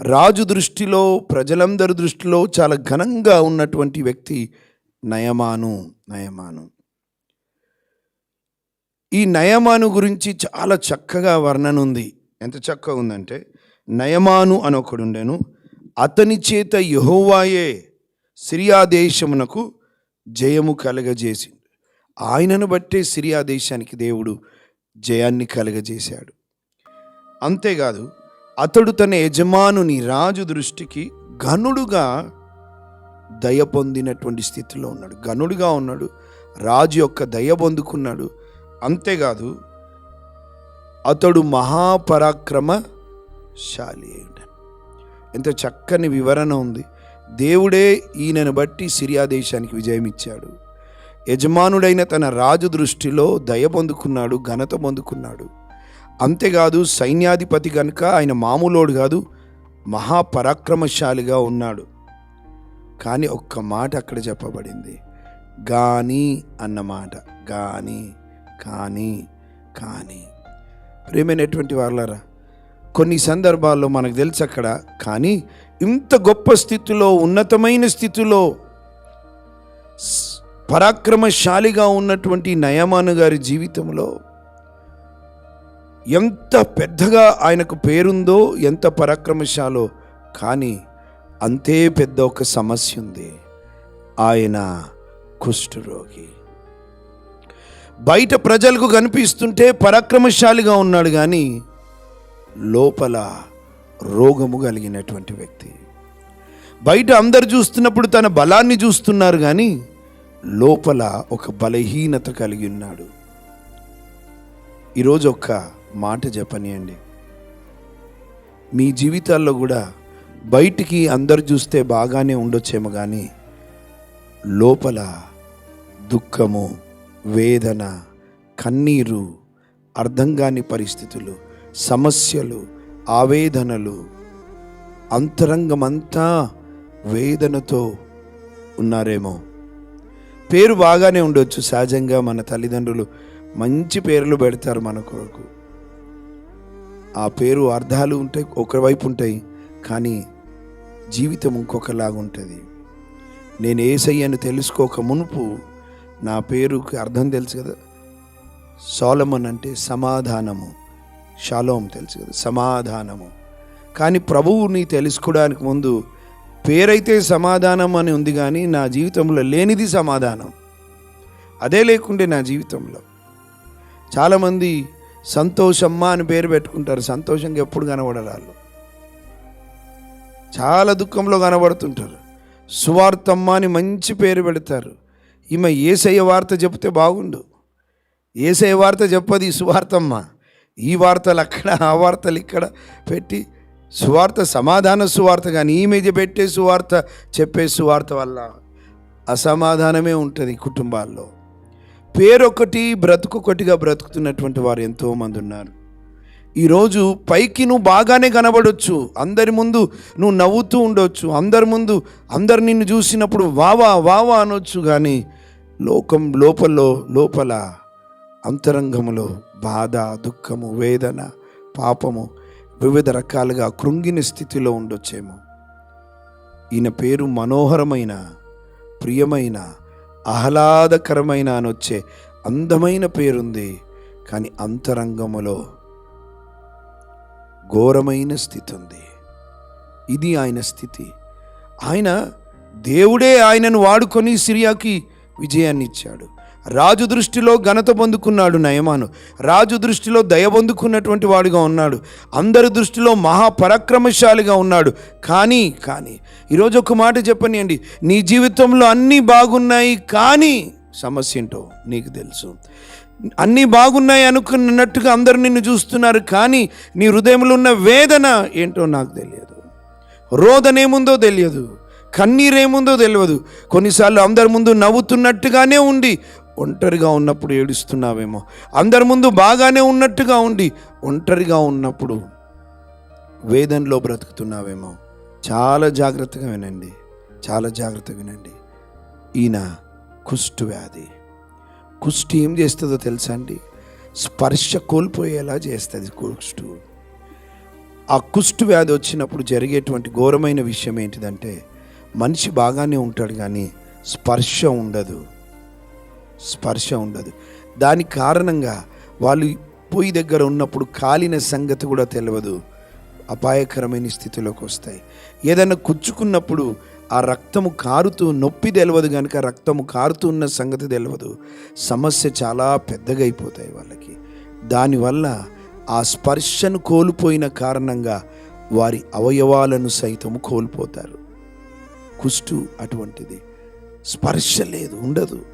రాజు దృష్టిలో ప్రజలందరి దృష్టిలో చాలా ఘనంగా ఉన్నటువంటి వ్యక్తి నయమాను నయమాను. ఈ నయమాను గురించి చాలా చక్కగా వర్ణన ఉంది. ఎంత చక్కగా ఉందంటే నయమాను అని ఒకడుండెను అతని చేత యహోవాయే సిరియా దేశమునకు జయము కలగజేసింది ఆయనను బట్టే సిరియా దేశానికి దేవుడు జయాన్ని కలగజేశాడు. అంతేకాదు అతడు తన యజమానుని రాజు దృష్టికి ఘనుడుగా దయ పొందినటువంటి స్థితిలో ఉన్నాడు. ఘనుడుగా ఉన్నాడు రాజు యొక్క దయ పొందుకున్నాడు. అంతేకాదు అతడు మహాపరాక్రమశాలి ఎంత చక్కని వివరణ ఉంది. దేవుడే ఈయనను బట్టి సిరియా దేశానికి విజయం ఇచ్చాడు. యజమానుడైన తన రాజు దృష్టిలో దయ పొందుకున్నాడు ఘనత పొందుకున్నాడు. అంతేకాదు సైన్యాధిపతి కనుక ఆయన మామూలోడు కాదు మహాపరాక్రమశాలిగా ఉన్నాడు. కానీ ఒక్క మాట అక్కడ చెప్పబడింది. కానీ అన్న మాట కానీ కానీ. ప్రేమైనటువంటి వాళ్ళరా కొన్ని సందర్భాల్లో మనకు తెలుసు అక్కడ కానీ ఇంత గొప్ప స్థితిలో ఉన్నతమైన స్థితిలో పరాక్రమశాలిగా ఉన్నటువంటి నయమాను గారి జీవితంలో ఎంత పెద్దగా ఆయనకు పేరుందో ఎంత పరాక్రమశాలో కానీ అంతే పెద్ద ఒక సమస్య ఉంది. ఆయన కుష్ఠరోగి బయట ప్రజలకు కనిపిస్తుంటే పరాక్రమశాలిగా ఉన్నాడు కానీ లోపల రోగము కలిగినటువంటి వ్యక్తి. బయట అందరు చూస్తున్నప్పుడు తన బలాన్ని చూస్తున్నారు కానీ లోపల ఒక బలహీనత కలిగి ఉన్నాడు. ఈరోజు ఒక మాట చెప్పనియండి. మీ జీవితాల్లో కూడా బయటికి అందరు చూస్తే బాగానే ఉండొచ్చేమో కానీ లోపల దుఃఖము వేదన కన్నీరు అర్థం కాని పరిస్థితులు సమస్యలు ఆవేదనలు అంతరంగమంతా వేదనతో ఉన్నారేమో. పేరు బాగానే ఉండొచ్చు సహజంగా మన తల్లిదండ్రులు మంచి పేర్లు పెడతారు మన కొరకు. ఆ పేరు అర్థాలు ఉంటాయి ఒకవైపు ఉంటాయి కానీ జీవితం ఇంకొకలాగా ఉంటుంది. నేను ఏసయ్యను తెలుసుకోక మునుపు నా పేరుకి అర్థం తెలుసు కదా? సోలమన్ అంటే సమాధానము. షాలోం తెలుసు కదా? సమాధానము. కానీ ప్రభువుని తెలుసుకోవడానికి ముందు పేరైతే సమాధానం అని ఉంది కానీ నా జీవితంలో లేనిది సమాధానం. అదే లేకుండే నా జీవితంలో. చాలామంది సంతోషమ్మ అని పేరు పెట్టుకుంటారు. సంతోషంగా ఎప్పుడు కనబడరాళ్ళు. చాలా దుఃఖంలో కనబడుతుంటారు. సువార్తమ్మ అని మంచి పేరు పెడతారు. ఈమె ఏసయ్య వార్త చెప్తే బాగుండు. ఏసయ్య వార్త చెప్పది ఈ సువార్తమ్మ. ఈ వార్తలు అక్కడ ఆ వార్తలు ఇక్కడ పెట్టి సువార్త సమాధాన సువార్త కానీ ఈమె పెట్టే సువార్త చెప్పే సువార్త వల్ల అసమాధానమే ఉంటుంది కుటుంబాల్లో. పేరొకటి బ్రతుకొకటిగా బ్రతుకుతున్నటువంటి వారు ఎంతోమంది ఉన్నారు. ఈరోజు పైకి నువ్వు బాగానే కనబడొచ్చు. అందరి ముందు నువ్వు నవ్వుతూ ఉండొచ్చు. అందరి ముందు అందరు నిన్ను చూసినప్పుడు వావా వావా అనొచ్చు కానీ లోకం లోపల్లో లోపల అంతరంగములో బాధ దుఃఖము వేదన పాపము వివిధ రకాలుగా కృంగిన స్థితిలో ఉండొచ్చేమో. ఈయన పేరు మనోహరమైన ప్రియమైన ఆహ్లాదకరమైన అని వచ్చే అందమైన పేరుంది. కానీ అంతరంగములో ఘోరమైన స్థితి ఉంది ఇది ఆయన స్థితి. ఆయన దేవుడే ఆయనను వాడుకొని సిరియాకి విజయాన్ని ఇచ్చాడు రాజు దృష్టిలో ఘనత పొందుకున్నాడు నయమాను. రాజు దృష్టిలో దయ పొందుకున్నటువంటి వాడుగా ఉన్నాడు. అందరి దృష్టిలో మహాపరాక్రమశాలిగా ఉన్నాడు. కానీ కానీ ఈరోజు ఒక మాట చెప్పనియండి నీ జీవితంలో అన్నీ బాగున్నాయి కానీ సమస్య ఏంటో నీకు తెలుసు. అన్నీ బాగున్నాయి అనుకున్నట్టుగా అందరు నిన్ను చూస్తున్నారు కానీ నీ హృదయంలో ఉన్న వేదన ఏంటో నాకు తెలియదు. రోదనేముందో తెలియదు. కన్నీరేముందో తెలియదు. కొన్నిసార్లు అందరి ముందు నవ్వుతున్నట్టుగానే ఉండి ఒంటరిగా ఉన్నప్పుడు ఏడుస్తున్నావేమో. అందరి ముందు బాగానే ఉన్నట్టుగా ఉండి ఒంటరిగా ఉన్నప్పుడు వేదనలో బ్రతుకుతున్నావేమో. చాలా జాగ్రత్తగా వినండి. చాలా జాగ్రత్తగా వినండి. ఈయన కుష్టు వ్యాధి. కుష్టి ఏం చేస్తుందో తెలుసా అండి? స్పర్శ కోల్పోయేలా చేస్తుంది కుష్టు. ఆ కుష్టు వ్యాధి వచ్చినప్పుడు జరిగేటువంటి ఘోరమైన విషయం ఏంటిదంటే మనిషి బాగానే ఉంటాడు కానీ స్పర్శ ఉండదు. స్పర్శ ఉండదు. దాని కారణంగా వాళ్ళు పొయ్యి దగ్గర ఉన్నప్పుడు కాలిన సంగతి కూడా తెలియదు అపాయకరమైన స్థితిలోకి వస్తాయి. ఏదైనా కుచ్చుకున్నప్పుడు ఆ రక్తము కారుతూ నొప్పి తెలియదు కనుక రక్తము కారుతూ ఉన్న సంగతి తెలియదు సమస్య చాలా పెద్దగా అయిపోతాయి వాళ్ళకి. దానివల్ల ఆ స్పర్శను కోల్పోయిన కారణంగా వారి అవయవాలను సైతము కోల్పోతారు. కుష్టు అటువంటిది. స్పర్శ లేదు ఉండదు.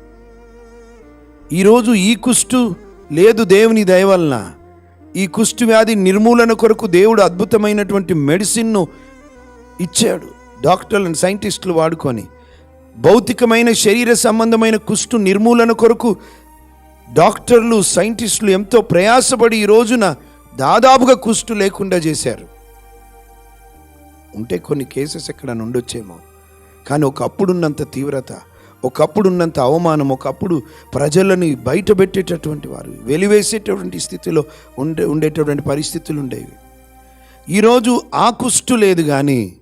ఈరోజు ఈ కుష్టు లేదు దేవుని దయవలన ఈ కుష్టు వ్యాధి నిర్మూలన కొరకు దేవుడు అద్భుతమైనటువంటి మెడిసిన్ను ఇచ్చాడు. డాక్టర్లను సైంటిస్టులు వాడుకొని. భౌతికమైన శరీర సంబంధమైన కుష్టు నిర్మూలన కొరకు డాక్టర్లు సైంటిస్టులు ఎంతో ప్రయాసపడి ఈ రోజున దాదాపుగా కుష్టు లేకుండా చేశారు. ఉంటే కొన్ని కేసెస్ ఎక్కడ నుండొచ్చేమో. కానీ ఒకప్పుడున్నంత తీవ్రత ఒకప్పుడున్నంత అవమానం ఒకప్పుడు ప్రజలని బయటపెట్టేటటువంటి వారు వెలివేసేటటువంటి స్థితిలో ఉండే ఉండేటటువంటి పరిస్థితులు ఉండేవి. ఈరోజు ఆ కుష్టు లేదు కానీ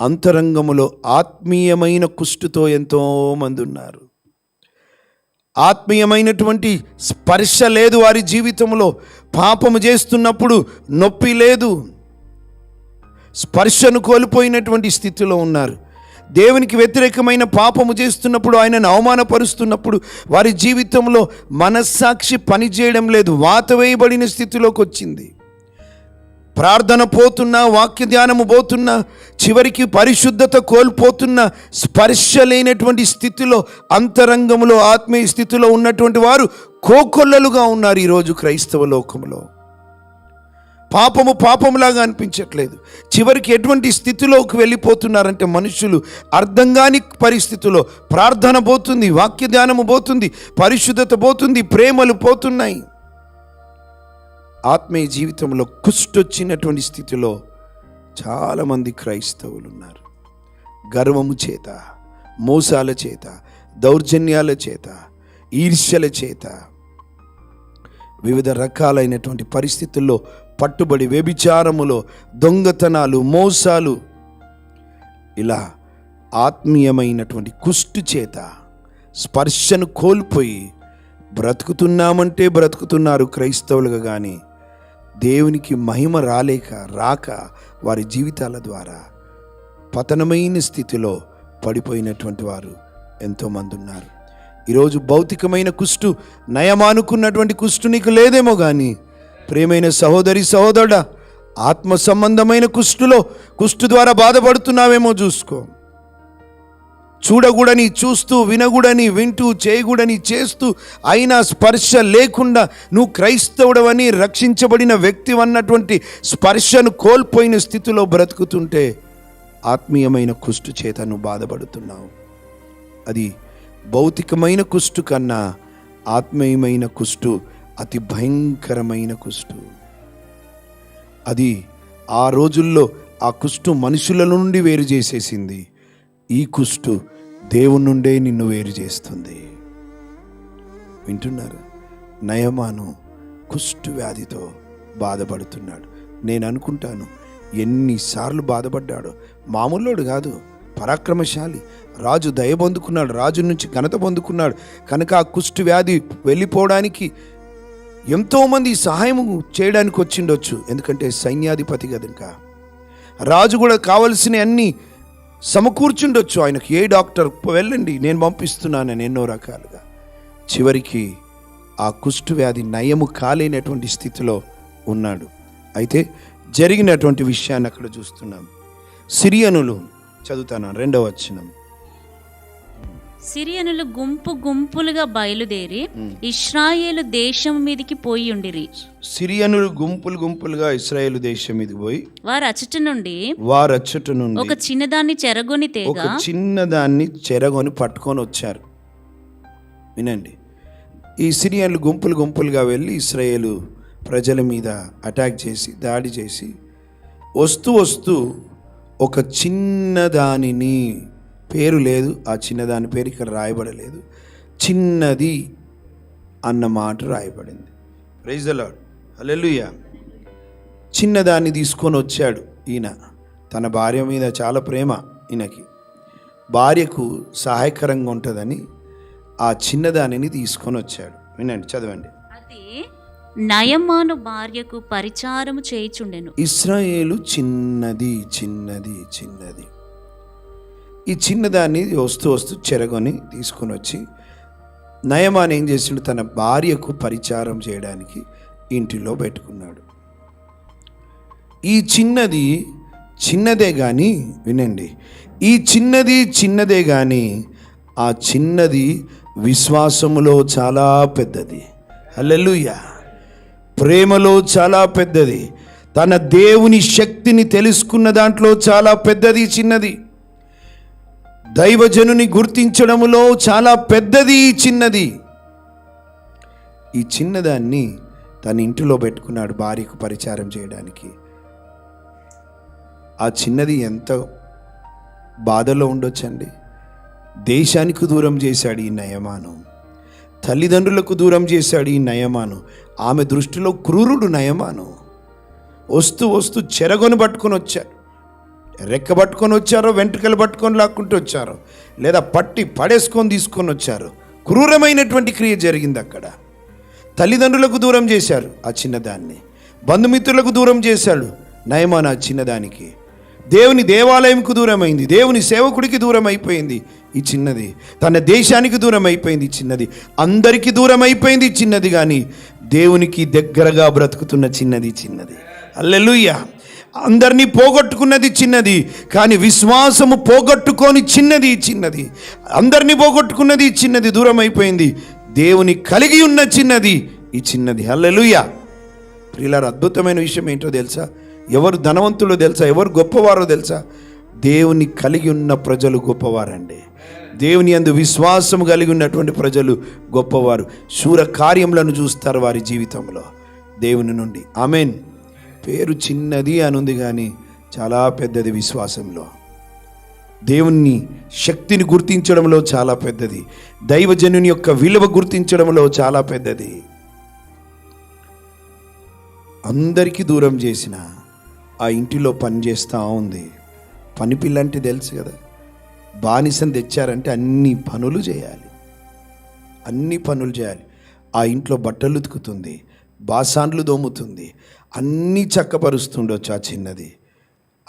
అంతరంగములో ఆత్మీయమైన కుష్టుతో ఎంతోమంది ఉన్నారు. ఆత్మీయమైనటువంటి స్పర్శ లేదు వారి జీవితంలో పాపము చేస్తున్నప్పుడు నొప్పి లేదు. స్పర్శను కోల్పోయినటువంటి స్థితిలో ఉన్నారు. దేవునికి వ్యతిరేకమైన పాపము చేస్తున్నప్పుడు ఆయనను అవమానపరుస్తున్నప్పుడు వారి జీవితంలో మనస్సాక్షి పనిచేయడం లేదు వాత వేయబడిన స్థితిలోకి వచ్చింది. ప్రార్థన పోతున్నా వాక్య ధ్యానము పోతున్నా చివరికి పరిశుద్ధత కోల్పోతున్న స్పర్శ లేనటువంటి స్థితిలో అంతరంగంలో ఆత్మీయ స్థితిలో ఉన్నటువంటి వారు కోకొల్లలుగా ఉన్నారు ఈరోజు క్రైస్తవ లోకంలో పాపము పాపములాగా అనిపించట్లేదు. చివరికి ఎటువంటి స్థితిలోకి వెళ్ళిపోతున్నారంటే మనుషులు అర్థం కాని పరిస్థితిలో ప్రార్థన పోతుంది వాక్య ధ్యానము పోతుంది పరిశుద్ధత పోతుంది ప్రేమలు పోతున్నాయి. ఆత్మీయ జీవితంలో కుష్టొచ్చినటువంటి స్థితిలో చాలామంది క్రైస్తవులు ఉన్నారు. గర్వము చేత మోసాల చేత దౌర్జన్యాల చేత ఈర్ష్యల చేత వివిధ రకాలైనటువంటి పరిస్థితుల్లో పట్టుబడి వ్యభిచారములో దొంగతనాలు మోసాలు. ఇలా ఆత్మీయమైనటువంటి కుష్టు చేత స్పర్శను కోల్పోయి బ్రతుకుతున్నామంటే బ్రతుకుతున్నారు క్రైస్తవులుగా కానీ దేవునికి మహిమ రాలేక రాక వారి జీవితాల ద్వారా పతనమైన స్థితిలో పడిపోయినటువంటి వారు ఎంతోమంది ఉన్నారు. ఈరోజు భౌతికమైన కుష్టు నయమానుకున్నటువంటి కుష్టు నీకు లేదేమో కానీ ప్రేమైన సహోదరి సహోదరుడా ఆత్మ సంబంధమైన కుష్టులో కుష్టు ద్వారా బాధపడుతున్నావేమో చూసుకో. చూడకూడని చూస్తూ వినకూడని వింటూ చేయకూడని చేస్తూ అయినా స్పర్శ లేకుండా నువ్వు క్రైస్తవుడవని రక్షించబడిన వ్యక్తి అన్నటువంటి స్పర్శను కోల్పోయిన స్థితిలో బ్రతుకుతుంటే ఆత్మీయమైన కుష్టు చేత నువ్వు బాధపడుతున్నావు. అది భౌతికమైన కుష్టు కన్నా ఆత్మీయమైన కుష్టు అతి భయంకరమైన కుష్టు. అది ఆ రోజుల్లో ఆ కుష్టు మనుషుల నుండి వేరు చేసేసింది. ఈ కుష్టు దేవుని నుండే నిన్ను వేరు చేస్తుంది. వింటున్నారు? నయమాను కుష్టు వ్యాధితో బాధపడుతున్నాడు. నేను అనుకుంటాను ఎన్నిసార్లు బాధపడ్డాడో. మామూలోడు కాదు పరాక్రమశాలి. రాజు దయ పొందుకున్నాడు రాజు నుంచి ఘనత పొందుకున్నాడు. కనుక ఆ కుష్టు వ్యాధి వెళ్ళిపోవడానికి ఎంతోమంది సహాయం చేయడానికి వచ్చిండొచ్చు. ఎందుకంటే సైన్యాధిపతి కదా ఇంకా రాజు కూడా కావలసిన అన్ని సమకూర్చుండొచ్చు. ఆయనకు ఏ డాక్టర్ వెళ్ళండి నేను పంపిస్తున్నానని ఎన్నో రకాలుగా. చివరికి ఆ కుష్టు వ్యాధి నయము కాలేనటువంటి స్థితిలో ఉన్నాడు. అయితే జరిగినటువంటి విషయాన్ని అక్కడ చూస్తున్నాం. సిరియనులు చదువుతాను రెండవ వచ్చినాం సిరియనులు గుంపు గుంపులుగా బయలుదేరి ఇస్రాయేలు దేశం మీదికి పోయి ఉండిరి. సిరియనులు గుంపులు గుంపులుగా ఇస్రాయేల్ దేశం మీదకి పోయి వారు అచ్చట నుండి వారచ్చట నుండి ఒక చిన్నదాన్ని చెరగొని ఒక చిన్నదాన్ని చెరగొని పట్టుకొని వచ్చారు. వినండి. ఈ సిరియన్లు గుంపులు గుంపులుగా వెళ్ళి ఇస్రాయేలు ప్రజల మీద అటాక్ చేసి దాడి చేసి వస్తూ వస్తూ ఒక చిన్నదానిని పేరు లేదు ఆ చిన్నదాని పేరు ఇక్కడ రాయబడలేదు. చిన్నది అన్న మాట రాయబడింది. ప్రైజ్ ద లార్డ్ హల్లెలూయా చిన్నదాన్ని తీసుకొని వచ్చాడు ఈయన. తన భార్య మీద చాలా ప్రేమ ఈయనకి. భార్యకు సహాయకరంగా ఉంటుందని ఆ చిన్నదానిని తీసుకొని వచ్చాడు. వినండి చదవండి. అది నయమాను భార్యకు పరిచారము చేయుచుండెను. ఇస్రాయేలు చిన్నది చిన్నది చిన్నది. ఈ చిన్నదాన్ని వస్తూ వస్తూ చెరగొని తీసుకొని వచ్చి నయమాన్ ఏం చేసిండు? తన భార్యకు పరిచారం చేయడానికి ఇంటిలో పెట్టుకున్నాడు. ఈ చిన్నది చిన్నదే కానీ వినండి. ఈ చిన్నది చిన్నదే కానీ ఆ చిన్నది విశ్వాసములో చాలా పెద్దది. హల్లెలూయా! ప్రేమలో చాలా పెద్దది. తన దేవుని శక్తిని తెలుసుకున్న దాంట్లో చాలా పెద్దది చిన్నది. దైవజనుని గుర్తించడములో చాలా పెద్దది చిన్నది. ఈ చిన్నదాన్ని తన ఇంటిలో పెట్టుకున్నాడు భార్యకు పరిచారం చేయడానికి. ఆ చిన్నది ఎంత బాధలో ఉండొచ్చండి. దేశానికి దూరం చేశాడు ఈ నయమాను తల్లిదండ్రులకు దూరం చేశాడు ఈ నయమాను ఆమె దృష్టిలో క్రూరుడు నయమాను వస్తూ వస్తూ చెరగొని పట్టుకొని వచ్చాడు. రెక్క పట్టుకొని వచ్చారో వెంట్రుకలు పట్టుకొని లాక్కుంటూ వచ్చారో లేదా పట్టి పడేసుకొని తీసుకొని వచ్చారు క్రూరమైనటువంటి క్రియ జరిగింది అక్కడ. తల్లిదండ్రులకు దూరం చేశారు ఆ చిన్నదాన్ని. బంధుమిత్రులకు దూరం చేశాడు నయమాన ఆ చిన్నదానికి. దేవుని దేవాలయంకు దూరమైంది దేవుని సేవకుడికి దూరం అయిపోయింది ఈ చిన్నది. తన దేశానికి దూరం అయిపోయింది ఈ చిన్నది. అందరికీ దూరం అయిపోయింది చిన్నది కానీ దేవునికి దగ్గరగా బ్రతుకుతున్న చిన్నది చిన్నది. అల్లెలుయ్యా అందరినీ పోగొట్టుకున్నది చిన్నది కానీ విశ్వాసము పోగొట్టుకొని చిన్నది ఈ చిన్నది. అందరినీ పోగొట్టుకున్నది చిన్నది దూరం అయిపోయింది దేవుని కలిగి ఉన్న చిన్నది ఈ చిన్నది. హల్లెలూయా. ప్రియులారు అద్భుతమైన విషయం ఏంటో తెలుసా? ఎవరు ధనవంతులో తెలుసా? ఎవరు గొప్పవారో తెలుసా? దేవుని కలిగి ఉన్న ప్రజలు గొప్పవారండి. దేవుని అందు విశ్వాసం కలిగి ఉన్నటువంటి ప్రజలు గొప్పవారు. శూర కార్యములను చూస్తారు వారి జీవితంలో. దేవుని నుండి. ఆమెన్. పేరు చిన్నది అనుంది కానీ చాలా పెద్దది విశ్వాసంలో. దేవుని శక్తిని గుర్తించడంలో చాలా పెద్దది. దైవజనుని యొక్క విలువ గుర్తించడంలో చాలా పెద్దది. అందరికీ దూరం చేసిన ఆ ఇంటిలో పని చేస్తూ ఉంది. పని పిల్ల అంటే తెలుసు కదా. బానిసని తెచ్చారంటే అన్ని పనులు చేయాలి. అన్ని పనులు చేయాలి. ఆ ఇంట్లో బట్టలు ఉతుకుతుంది. బాసాన్లు దోముతుంది. అన్నీ చక్కపరుస్తుండొచ్చు ఆ చిన్నది.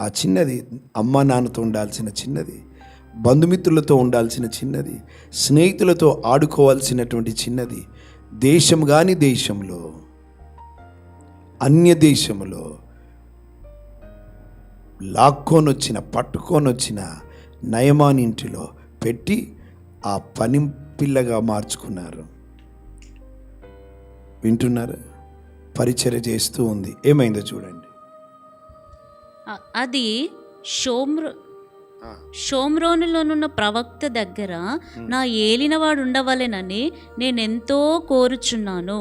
ఆ చిన్నది అమ్మ నాన్నతో ఉండాల్సిన చిన్నది బంధుమిత్రులతో ఉండాల్సిన చిన్నది స్నేహితులతో ఆడుకోవాల్సినటువంటి చిన్నది దేశం కాని దేశంలో అన్య దేశంలో లాక్కొనొచ్చిన పట్టుకొనొచ్చిన నయమానింటిలో పెట్టి ఆ పని పిల్లగా మార్చుకున్నారు. వింటున్నారు? పరిచర్య చేస్తూ ఉంది. ఏమైందో చూడండి. అది షోమ్రో షోమ్రోనులోనున్న ప్రవక్త దగ్గర నా ఏలినవాడు ఉండవలెనని నేనెంతో కోరుచున్నాను.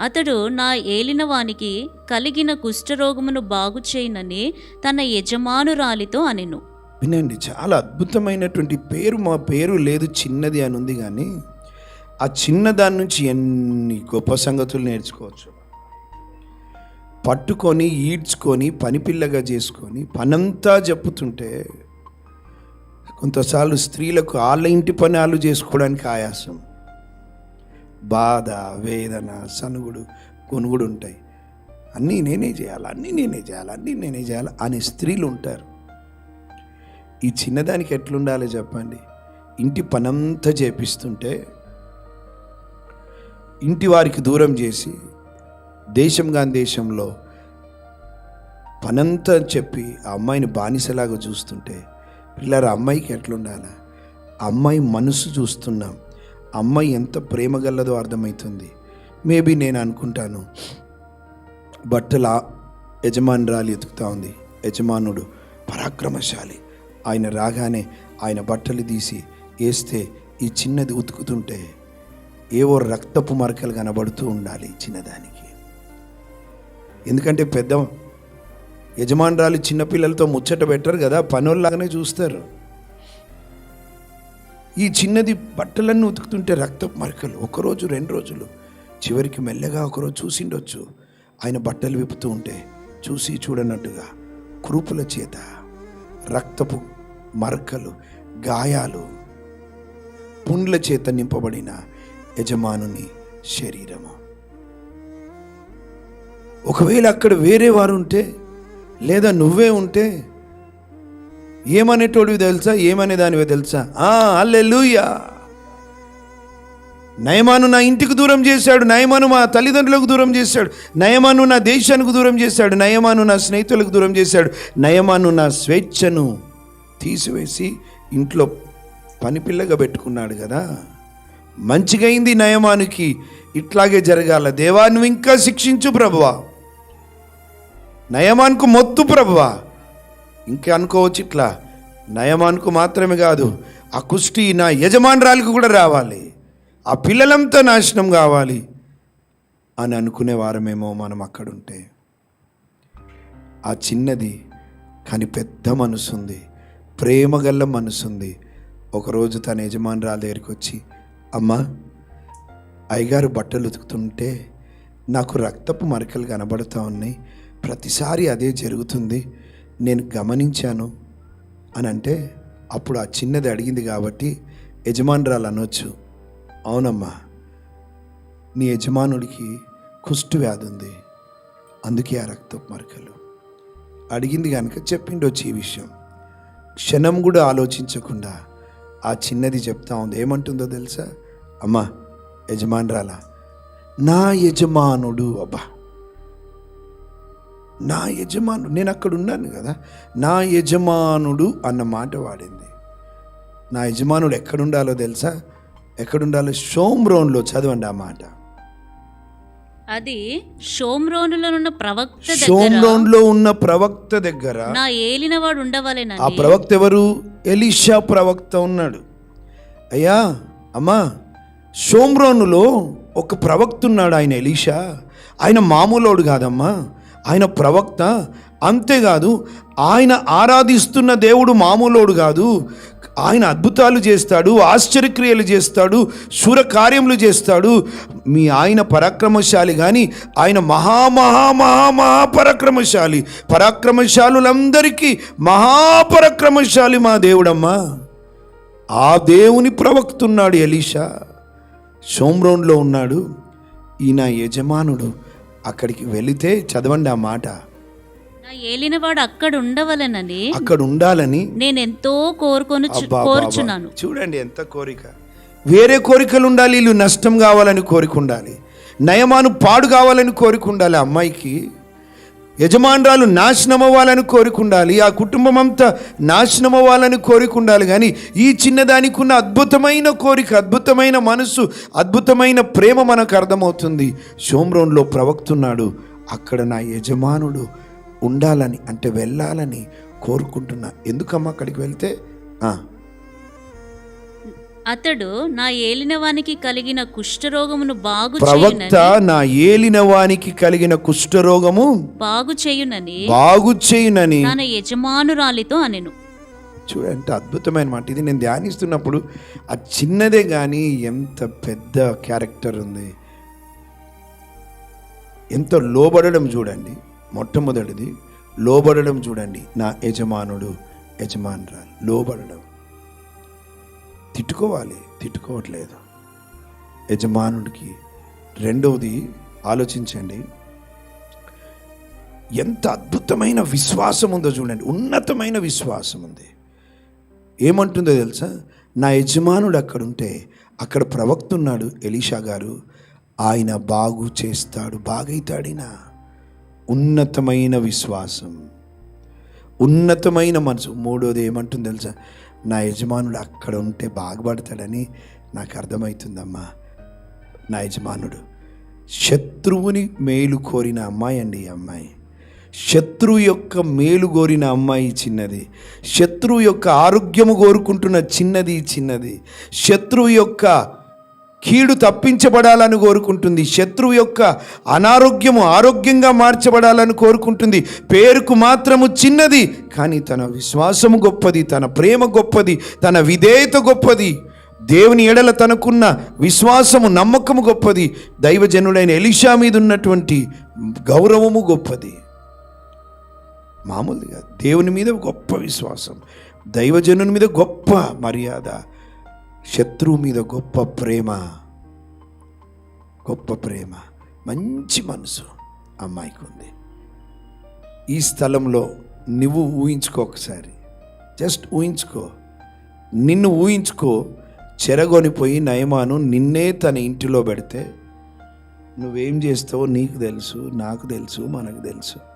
అతడు నా ఏలినవానికి కలిగిన కుష్ఠరోగమును బాగు చేయనని తన యజమానురాలితో అనెను. వినండి చాలా అద్భుతమైనటువంటి పేరు మా పేరు లేదు చిన్నది అని ఉంది కానీ ఆ చిన్న దాని నుంచి ఎన్ని గొప్ప సంగతులు నేర్చుకోవచ్చు. పట్టుకొని ఈడ్చుకొని పనిపిల్లగా చేసుకొని పనంతా చెప్పుతుంటే కొంతసార్లు స్త్రీలకు వాళ్ళ ఇంటి పని వాళ్ళు చేసుకోవడానికి ఆయాసం. బాధ వేదన సనుగుడు కొనుగుడు ఉంటాయి. అన్నీ నేనే చేయాలి అన్నీ నేనే చేయాలి అన్నీ నేనే చేయాలి అనే స్త్రీలు ఉంటారు. ఈ చిన్నదానికి ఎట్లుండాలి చెప్పండి? ఇంటి పనంతా చేపిస్తుంటే ఇంటి వారికి దూరం చేసి దేశం కాని దేశంలో పనంతా చెప్పి ఆ అమ్మాయిని బానిసలాగా చూస్తుంటే పిల్లల అమ్మాయికి ఎట్లుండాలి? అమ్మాయి మనసు చూస్తున్నాం అమ్మాయి ఎంత ప్రేమ గల్లదో అర్థమవుతుంది మేబీ నేను అనుకుంటాను బట్టల యజమానురాలు ఎతుకుతా ఉంది. యజమానుడు పరాక్రమశాలి. ఆయన రాగానే ఆయన బట్టలు తీసి వేస్తే ఈ చిన్నది ఉతుకుతుంటే ఏవో రక్తపు మరకలు కనబడుతూ ఉండాలి చిన్నదానికి. ఎందుకంటే పెద్ద యజమానురాలు చిన్నపిల్లలతో ముచ్చట పెట్టరు కదా పనుల్లాగానే చూస్తారు. ఈ చిన్నది బట్టలన్నీ ఉతుకుతుంటే రక్తపు మరకలు ఒకరోజు రెండు రోజులు చివరికి మెల్లగా ఒకరోజు చూసిండొచ్చు. ఆయన బట్టలు విప్పుతూ ఉంటే చూసి చూడనట్టుగా క్రూపుల చేత రక్తపు మరకలు గాయాలు పుండ్ల చేత నింపబడిన యజమానుని శరీరము. ఒకవేళ అక్కడ వేరే వారు ఉంటే లేదా నువ్వే ఉంటే ఏమనేటోడివి తెలుసా? ఏమనే దానివి తెలుసా అల్లెలుయా నయమాను నా ఇంటికి దూరం చేశాడు. నయమాను మా తల్లిదండ్రులకు దూరం చేశాడు. నయమాను నా దేశానికి దూరం చేశాడు. నయమాను నా స్నేహితులకు దూరం చేశాడు. నయమాను నా స్వేచ్ఛను తీసివేసి ఇంట్లో పనిపిల్లగా పెట్టుకున్నాడు కదా. మంచిగైంది నయమానికి. ఇట్లాగే జరగాల. దేవా నువ్వు ఇంకా శిక్షించు ప్రభువా. నయమాన్కు మొత్తు ప్రభువా. ఇంకా అనుకోవచ్చు ఇట్లా. నయమాన్కు మాత్రమే కాదు ఆ కుష్టి నా యజమానురాలికి కూడా రావాలి. ఆ పిల్లలంతా నాశనం కావాలి అని అనుకునే వారమేమో మనం అక్కడుంటే. ఆ చిన్నది కానీ పెద్ద మనసుంది ప్రేమగల్ల మనసుంది. ఒకరోజు తన యజమానురాల దగ్గరికి వచ్చి అమ్మా అయ్యగారు బట్టలు ఉతుకుతుంటే నాకు రక్తపు మరకలు కనబడుతూ ఉన్నాయి. ప్రతిసారి అదే జరుగుతుంది. నేను గమనించాను అని అంటే అప్పుడు ఆ చిన్నది అడిగింది కాబట్టి యజమానురాలు అనొచ్చు. అవునమ్మా నీ యజమానుడికి కుష్టు వ్యాధి ఉంది. అందుకే ఆ రక్తపు మరకలు అడిగింది కనుక చెప్పిండొచ్చు ఈ విషయం. క్షణం కూడా ఆలోచించకుండా ఆ చిన్నది చెప్తా ఉంది. ఏమంటుందో తెలుసా? అమ్మా యజమానురాలా నా యజమానుడు అబ్బా! నా యజమానుడు నేను అక్కడ ఉన్నాను కదా. నా యజమానుడు అన్న మాట వాడింది. నా యజమానుడు ఎక్కడుండాలో తెలుసా? ఎక్కడుండాలో? షోమ్రోన్లో చదవండి ఆ మాట. అది ప్రవక్త షోమ్రోన్లో ఉన్న ప్రవక్త దగ్గర. నా ఏలినవాడు ఆ ప్రవక్త ఎవరు? ఎలీషా ప్రవక్త ఉన్నాడు. అయ్యా అమ్మా షోమ్రోనులో ఒక ప్రవక్త ఉన్నాడు ఆయన ఎలీషా. ఆయన మామూలోడు కాదమ్మా. ఆయన ప్రవక్త. అంతేకాదు ఆయన ఆరాధిస్తున్న దేవుడు మామూలోడు కాదు. ఆయన అద్భుతాలు చేస్తాడు ఆశ్చర్యక్రియలు చేస్తాడు శూర కార్యములు చేస్తాడు. మీ ఆయన పరాక్రమశాలి కానీ ఆయన మహా మహా మహా పరాక్రమశాలి. పరాక్రమశాలులందరికీ మహాపరాక్రమశాలి మా దేవుడమ్మా. ఆ దేవుని ప్రవక్తున్నాడు ఎలీషా. షోమ్రోన్లో ఉన్నాడు. ఈయన యజమానుడు. అక్కడికి వెళితే చదవండి ఆ మాట. నా ఏలినవాడు అక్కడ ఉండవలెనని అక్కడ ఉండాలని నేను ఎంతో కోరుకొని అబ్బా, అబ్బా, కోరుచున్నాను. చూడండి ఎంత కోరిక. వేరే కోరికలు ఉండాలి వీళ్ళు నష్టం కావాలని కోరిక ఉండాలి. నయమాను పాడు కావాలని కోరిక ఉండాలి ఆ అమ్మాయికి. యజమానురాలు నాశనం అవ్వాలని కోరిక ఉండాలి ఆ కుటుంబం అంతా నాశనం అవ్వాలని కోరికుండాలి కానీ ఈ చిన్నదానికి ఉన్న అద్భుతమైన కోరిక అద్భుతమైన మనస్సు అద్భుతమైన ప్రేమ మనకు అర్థమవుతుంది. షోమ్రోన్లో ప్రవక్తున్నాడు అక్కడ నా యజమానుడు ఉండాలని అంటే వెళ్ళాలని కోరుకుంటున్నా. ఎందుకమ్మా అక్కడికి వెళ్తే? అతడు నా ఏలినవానికి కలిగిన కుష్ఠరోగమును బాగు ప్రవక్త నా ఏలిన వానికి కలిగిన కుష్ఠరోగము బాగు చేయునని బాగు చేయునని తన యజమానురాలితో అనెను. చూడండి అద్భుతమైన మాట. ఇది నేను ధ్యానిస్తున్నప్పుడు ఆ చిన్నదే కానీ ఎంత పెద్ద క్యారెక్టర్ ఉంది. ఎంత లోబడడం చూడండి మొట్టమొదటిది లోబడడం చూడండి నా యజమానుడు యజమానురాలు లోబడడం. తిట్టుకోవాలి. తిట్టుకోవట్లేదు. యజమానుడికి రెండవది ఆలోచించండి. ఎంత అద్భుతమైన విశ్వాసం ఉందో చూడండి. ఉన్నతమైన విశ్వాసం ఉంది. ఏమంటుందో తెలుసా? నా యజమానుడు అక్కడ ఉంటే అక్కడ ప్రవక్త ఉన్నాడు ఎలీషా గారు. ఆయన బాగు చేస్తాడు బాగైతాడినా. ఉన్నతమైన విశ్వాసం. ఉన్నతమైన మనసు. మూడోది ఏమంటుంది తెలుసా? నా యజమానుడు అక్కడ ఉంటే బాగుపడతాడని నాకు అర్థమవుతుందమ్మా. నా యజమానుడు శత్రువుని మేలు కోరిన అమ్మాయి అండి ఈ అమ్మాయి. శత్రువు యొక్క మేలు కోరిన అమ్మాయి చిన్నది. శత్రువు యొక్క ఆరోగ్యము కోరుకుంటున్న చిన్నది చిన్నది. శత్రువు యొక్క కీడు తప్పించబడాలని కోరుకుంటుంది. శత్రువు యొక్క అనారోగ్యము ఆరోగ్యంగా మార్చబడాలని కోరుకుంటుంది. పేరుకు మాత్రము చిన్నది కానీ తన విశ్వాసము గొప్పది తన ప్రేమ గొప్పది తన విధేయత గొప్పది. దేవుని ఎడల తనకున్న విశ్వాసము నమ్మకము గొప్పది. దైవజనుడైన ఎలిషా మీద ఉన్నటువంటి గౌరవము గొప్పది. మామూలుగా దేవుని మీద గొప్ప విశ్వాసం దైవజనుని మీద గొప్ప మర్యాద శత్రువు మీద గొప్ప ప్రేమ. గొప్ప ప్రేమ. మంచి మనసు అమ్మాయికి ఉంది ఈ స్థలంలో నువ్వు ఊహించుకో ఒకసారి. జస్ట్ ఊహించుకో. నిన్ను ఊహించుకో. చెరగొనిపోయి నయమాను నిన్నే తన ఇంటిలో పెడితే నువ్వేం చేస్తావో నీకు తెలుసు నాకు తెలుసు మనకు తెలుసు.